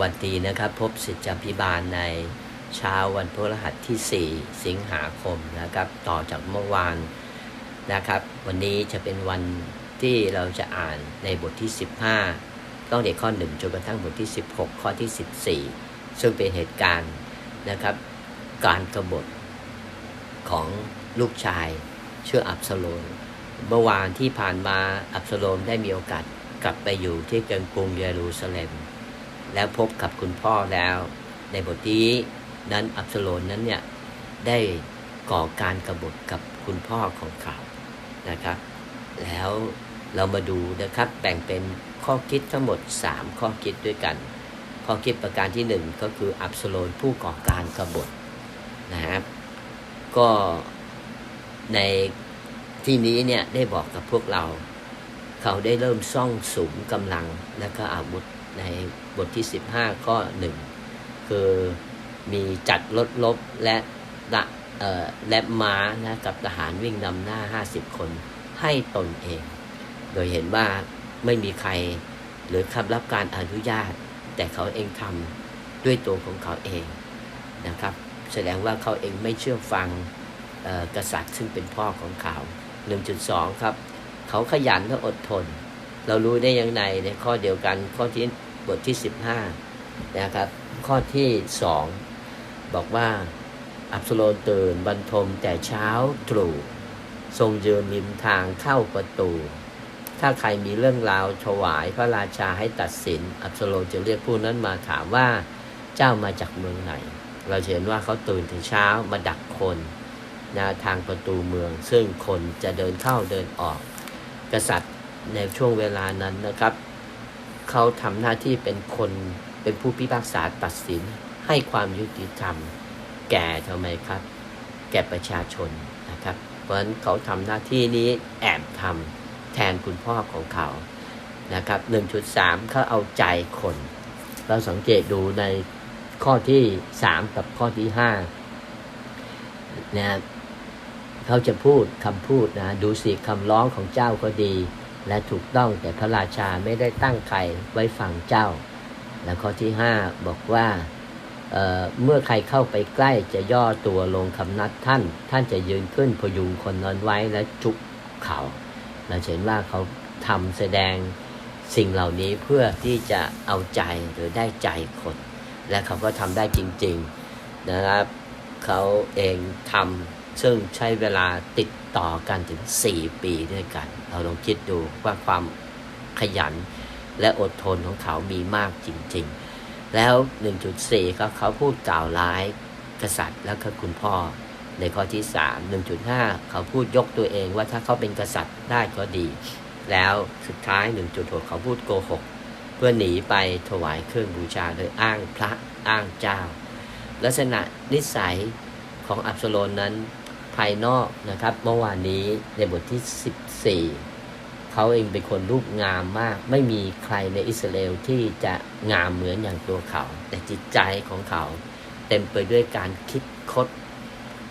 วัสดีนะครับ พบสิทธิพิบาลในเช้าวันพฤหัสที่ 4 สิงหาคมนะครับ ต่อจากเมื่อวานนะครับ วันนี้จะเป็นวันที่เราจะอ่านในบทที่ 15 ต้องเด็กข้อ 1 จนกระทั่งบทที่ 16 ข้อที่ 14 ซึ่งเป็นเหตุการณ์นะครับ การกบฏของลูกชายชื่ออับสโลมเมื่อวานที่ผ่านมาอับสโลมได้มีโอกาสกลับไปอยู่ที่กรุงเยรูซาเล็ม แล้วพบกับคุณพ่อแล้ว ในบทที่นั้นอับสโลนนั้นเนี่ยได้ก่อการกบฏกับคุณพ่อของเขานะครับ แล้วเรามาดูนะครับแบ่งเป็นข้อคิดทั้งหมด 3 ข้อคิดด้วยกัน ข้อคิดประการที่ 1 ก็คืออับสโลนผู้ก่อการกบฏนะครับ ก็ในที่นี้เนี่ยได้บอกกับพวกเรา เขาได้เริ่มซ่องสุมกำลังและก็อาวุธในบทที่ 15 ข้อหนึ่งคือมีจัดรถลบและละเอ่อและม้านะกับทหารวิ่งนำหน้า 50 คนให้ตนเอง โดยเห็นว่าไม่มีใครหรือคำรับการอนุญาต แต่เขาเองทำด้วยตัวของเขาเองนะครับ แสดงว่าเขาเองไม่เชื่อฟังกษัตริย์ซึ่งเป็นพ่อของเขา 1.2 ครับ เขาขยันและอดทน เรารู้ได้ยังไงในข้อเดียวกันข้อที่บทที่15นะครับ ข้อที่2บอกว่าอับสโลนตื่นบรรทมแต่เช้าตรู่ทรงยืนริมทางเข้าประตู ถ้าใครมีเรื่องราวถวายพระราชาให้ตัดสิน อับสโลนจะเรียกผู้นั้นมาถามว่าเจ้ามาจากเมืองไหน เราเห็นว่าเขาตื่นถึงเช้ามาดักคนนะทางประตูเมือง ซึ่งคนจะเดินเข้าเดินออก กษัตริย์ในช่วงเวลานั้นนะครับ เขาทำหน้าที่เป็นคนเป็นผู้พิพากษาตัดสินให้ความยุติธรรม แก่ทำไมครับ แก่ประชาชนนะครับ เพราะฉะนั้นเขาทำหน้าที่นี้แอบทำแทนคุณพ่อของเขานะครับ 1.3เขาเอาใจคน เราสังเกตดูในข้อที่ 3 กับข้อที่5นะ เขาจะพูดคำพูดนะดูสิคำร้องของเจ้าก็ดี และถูกต้องแต่พระราชาไม่ได้ตั้งใครไว้ฟังเจ้า และข้อที่ 5 บอกว่าเเมื่อใครเข้าไปใกล้จะย่อตัวลงคำนัดท่าน ท่านจะยืนขึ้นพยุงคนนั้นไว้และจุกเขาเราเห็นว่าเขาทำแสดงสิ่งเหล่านี้เพื่อที่จะเอาใจหรือได้ใจคน และเขาก็ทำได้จริง ๆนะครับ เขาเองทำ ซึ่งใช้เวลาติดต่อกันถึง 4 ปีด้วยกัน เราลองคิดดูว่าความขยันและอดทนของเขามีมากจริงๆ แล้ว 1.4 ก็เขาพูดกล่าวร้ายกษัตริย์และก็คุณพ่อ ในข้อที่ 3 1.5 เขาพูดยกตัวเองว่าถ้าเขาเป็นกษัตริย์ได้ก็ดี แล้วสุดท้าย 1.6 เขาพูดโกหก เพื่อหนีไปถวายเครื่องบูชาโดยอ้างพระอ้างเจ้า ลักษณะนิสัยของอับสโลนนั้น ภายนอกนะครับ เมื่อวานนี้ในบทที่ 14 เขาเองเป็นคนรูปงามมาก ไม่มีใครในอิสราเอลที่จะงามเหมือนอย่างตัวเขา แต่จิตใจของเขา เต็มไปด้วยการคิดคด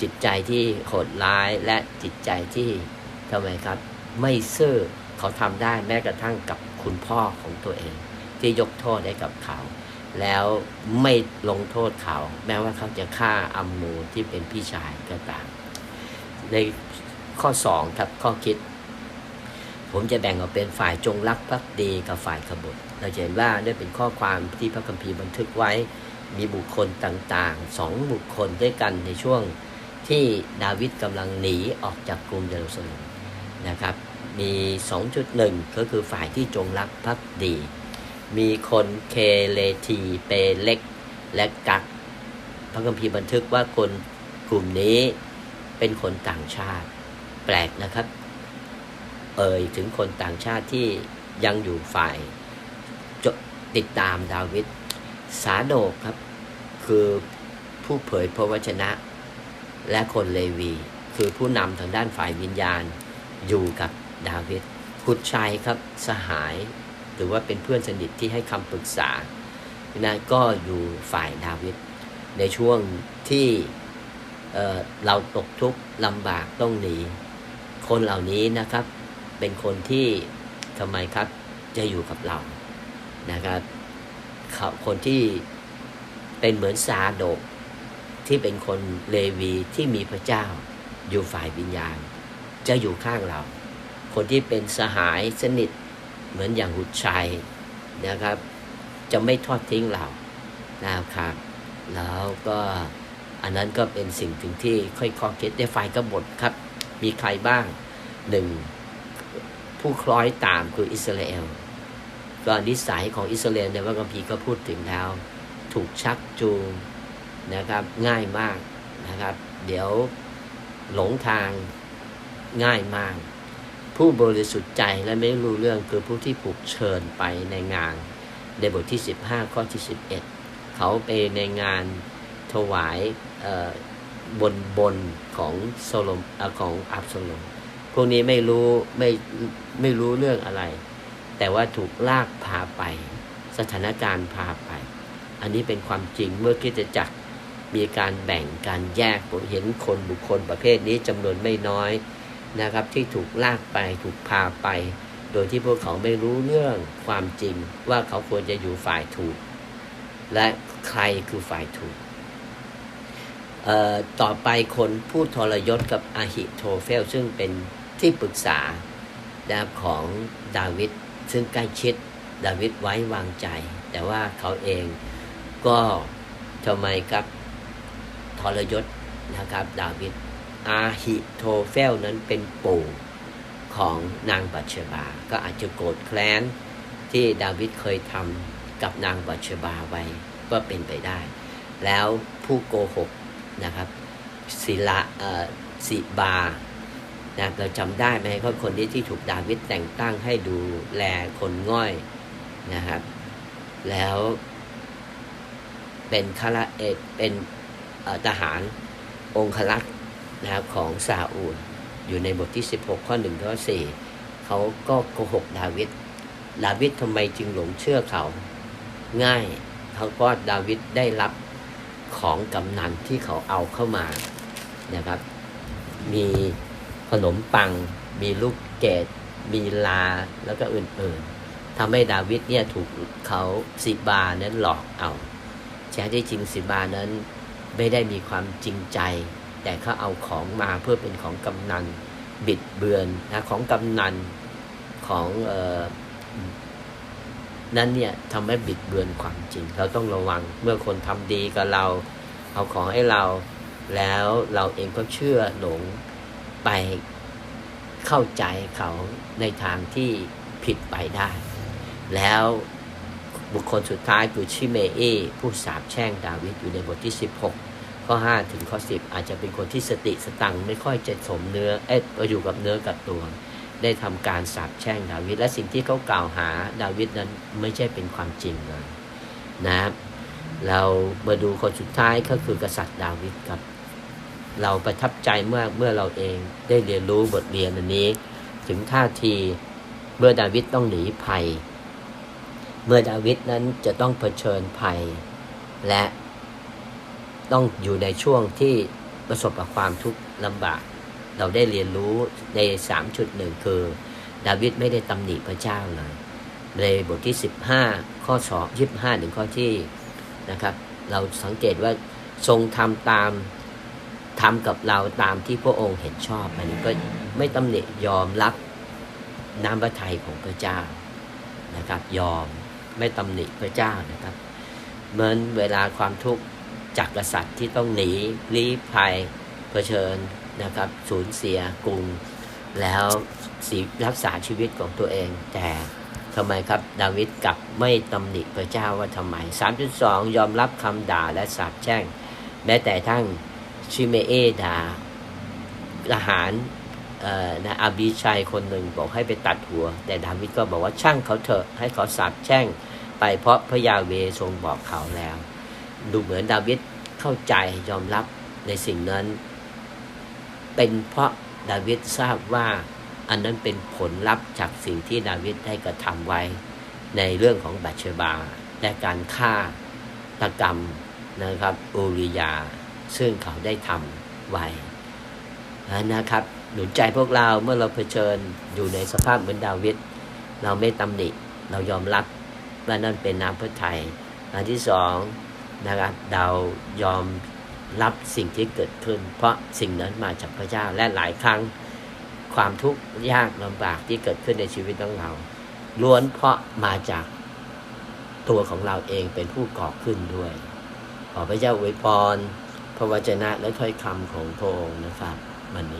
จิตใจที่โหดร้ายและจิตใจที่ทำไมครับ ไม่ซื่อเขาทำได้แม้กระทั่งกับคุณพ่อของตัวเอง ที่ยกโทษให้กับเขา แล้วไม่ลงโทษเขา แม้ว่าเขาจะฆ่าอัมมูที่เป็นพี่ชายก็ตาม ในข้อ2ครับข้อคิด ผมจะแบ่งออกเป็นฝ่ายจงรักภักดีกับฝ่ายขบฏเราจะเห็นว่าได้เป็นข้อความที่พระคัมภีร์บันทึกไว้มีบุคคลต่างๆสองบุคคลด้วยกันในช่วงที่ดาวิดกำลังหนีออกจากกรุงเยรูซาเล็มนะครับ มี 2.1 ก็คือฝ่ายที่จงรักภักดี มีคนเคเลทีเปเล็ก และกักพระคัมภีร์บันทึกว่าคนกลุ่มนี้ เป็นคนต่างชาติ แปลกนะครับ เอ่ยถึงคนต่างชาติที่ยังอยู่ฝ่ายติดตามดาวิดสาโดกครับ คือผู้เผยพระวจนะ และคนเลวี คือผู้นำทางด้านฝ่ายวิญญาณอยู่กับดาวิดขุดชัยครับสหาย หรือว่าเป็นเพื่อนสนิทที่ให้คำปรึกษานะก็อยู่ฝ่ายดาวิดในช่วงที่ เเราตกทุกข์ลำบากต้องหนี คนเหล่านี้นะครับ เป็นคนที่ทำไมครับจะอยู่กับเรานะครับเขาคนที่เป็นเหมือนซาโดกที่เป็นคนเลวีที่มีพระเจ้าอยู่ฝ่ายวิญญาณ จะอยู่ข้างเรา คนที่เป็นสหายสนิทเหมือนอย่างหุดชัยนะครับ จะไม่ทอดทิ้งเรานะครับ แล้วก็ อันนั้นก็เป็นสิ่งถึงที่ค่อยข้อคิดได้ฝ่ายกบฏครับ มีใครบ้างหนึ่งผู้คล้อยตามคืออิสราเอลก็นิสัยของอิสราเอลในพระคัมภีร์ก็พูดถึงแล้ว ถูกชักจูงนะครับง่ายมากนะครับ เดี๋ยวหลงทางง่ายมาก ผู้บริสุทธิ์ใจและไม่รู้เรื่องคือผู้ที่ถูกเชิญไปในงาน ในบทที่ 15 ข้อที่ 11 เขาไปในงาน วายบนบนของโซโลมของอับโซโลมพวกนี้ไม่รู้ไม่ไม่รู้เรื่องอะไร แต่ว่าถูกลากพาไป สถานการณ์พาไป อันนี้เป็นความจริงเมื่อคิดจะจักมีการแบ่งการแยกผมเห็นคนบุคคลประเภทนี้จำนวนไม่น้อยนะครับ ที่ถูกลากไปถูกพาไป โดยที่พวกเขาไม่รู้เรื่องความจริงว่าเขาควรจะอยู่ฝ่ายถูก และใครคือฝ่ายถูก ต่อไปคนพูดทรยศกับอาหิโทเฟล ซึ่งเป็นที่ปรึกษานะครับของดาวิดซึ่งใกล้ชิดดาวิดไว้วางใจ แต่ว่าเขาเองก็ทำไมครับทรยศนะครับดาวิดอาหิโทเฟลนั้นเป็นปู่ของนางบัตเชบา ก็อาจจะโกรธแค้นที่ดาวิดเคยทำกับนางบัตเชบาไว้ก็เป็นไปได้ แล้วผู้โกหก นะครับศิละเออสิบานะเราจำได้ไหมก็คนนี้ที่ถูกดาวิดแต่งตั้งให้ดูแลคนง่อยนะครับ แล้วเป็นคาราเอเป็นทหารองครักษ์นะครับของซาอูลอยู่ในบทที่ 16 ข้อ1ข้อ4เขาก็โกหกดาวิดดาวิดทำไมจึงหลงเชื่อเขา ง่ายเขาก็ดาวิดได้รับ ของกำนันที่เขาเอาเข้ามานะครับ มีขนมปัง มีลูกเกดมีลาแล้วก็อื่นๆทำให้ดาวิดเนี่ยถูกเขาสิบานั้นหลอกเอาแท้ที่จริงสิบานั้นไม่ได้มีความจริงใจ แต่เขาเอาของมาเพื่อเป็นของกำนันบิดเบือนนะของกำนันของเออ นั้นเนี่ยทำให้บิดเบือนความจริง เราต้องระวังเมื่อคนทำดีกับเรา เอาของให้เรา แล้วเราเองก็เชื่อหลงไปเข้าใจเขาในทางที่ผิดไปได้ แล้วบุคคลสุดท้ายคือชิเมเอผู้สาบแช่งดาวิดอยู่ในบทที่ 16 ข้อ 5 ถึงข้อ 10 อาจจะเป็นคนที่สติสตังค์ไม่ค่อยจะสมเนื้อเอ๊ะอยู่กับเนื้อกับตัว ได้ทำการสาบแช่งดาวิดและสิ่งที่เขากล่าวหาดาวิดนั้นไม่ใช่เป็นความจริงเลยนะครับเรามาดูคนสุดท้ายก็คือกษัตริย์ดาวิดครับ เราประทับใจเมื่อเมื่อเราเองได้เรียนรู้บทเรียนอันนี้ ถึงท่าทีเมื่อดาวิดต้องหนีภัย เมื่อดาวิดนั้นจะต้องเผชิญภัย และต้องอยู่ในช่วงที่ประสบกับความทุกข์ลำบาก เราได้เรียนรู้ใน 3.1 คือ ดาวิดไม่ได้ตำหนิพระเจ้าเลย ในบทที่ 15 ข้อ2 25ถึงข้อที่นะครับ เราสังเกตว่าทรงทำตามทำกับเราตามที่พระองค์เห็นชอบ อันนี้ก็ไม่ตำหนิยอมรับน้ำพระทัยของพระเจ้านะครับ ยอมไม่ตำหนิพระเจ้านะครับเหมือนเวลาความทุกข์จากกษัตริย์ที่ต้องหนีลี้ภัยเผชิญ นะครับสูญเสียกรุงแล้วสีรักษาชีวิตของตัวเอง แต่ทำไมครับดาวิดกลับไม่ตำหนิพระเจ้าว่าทำไม 3.2 ยอมรับคำด่าและสาปแช่ง แม้แต่ทั้งชิเมเอดาทหารนะอาบีชัยคนหนึ่งบอกให้ไปตัดหัว แต่ดาวิดก็บอกว่าช่างเขาเถอะให้เขาสาปแช่ง ไปเพราะพระยาเวทรงบอกเขาแล้ว ดูเหมือนดาวิดเข้าใจยอมรับในสิ่งนั้น เป็นเพราะดาวิดทราบว่าอันนั้นเป็นผลลัพธ์จากสิ่งที่ดาวิดได้กระทำไว้ ในเรื่องของบัชเชบา และการฆ่าตกรรมนะครับอูริยา ซึ่งเขาได้ทำไว้นะครับ หนุนใจพวกเราเมื่อเราเผชิญอยู่ในสภาพเหมือนดาวิดเราไม่ตำหนิเรายอมรับว่านั่นเป็นน้ำพระทัยอันที่สองนะครับเรายอม รับสิ่งที่เกิดขึ้น เพราะสิ่งนั้นมาจากพระเจ้าและหลายครั้งความทุกข์ยากลำบากที่เกิดขึ้นในชีวิตของเรา ล้วนเพราะมาจากตัวของเราเองเป็นผู้ก่อขึ้นด้วย ขอพระเจ้าอวยพรพระวจนะและถ้อยคำของพระองค์นะครับวันนี้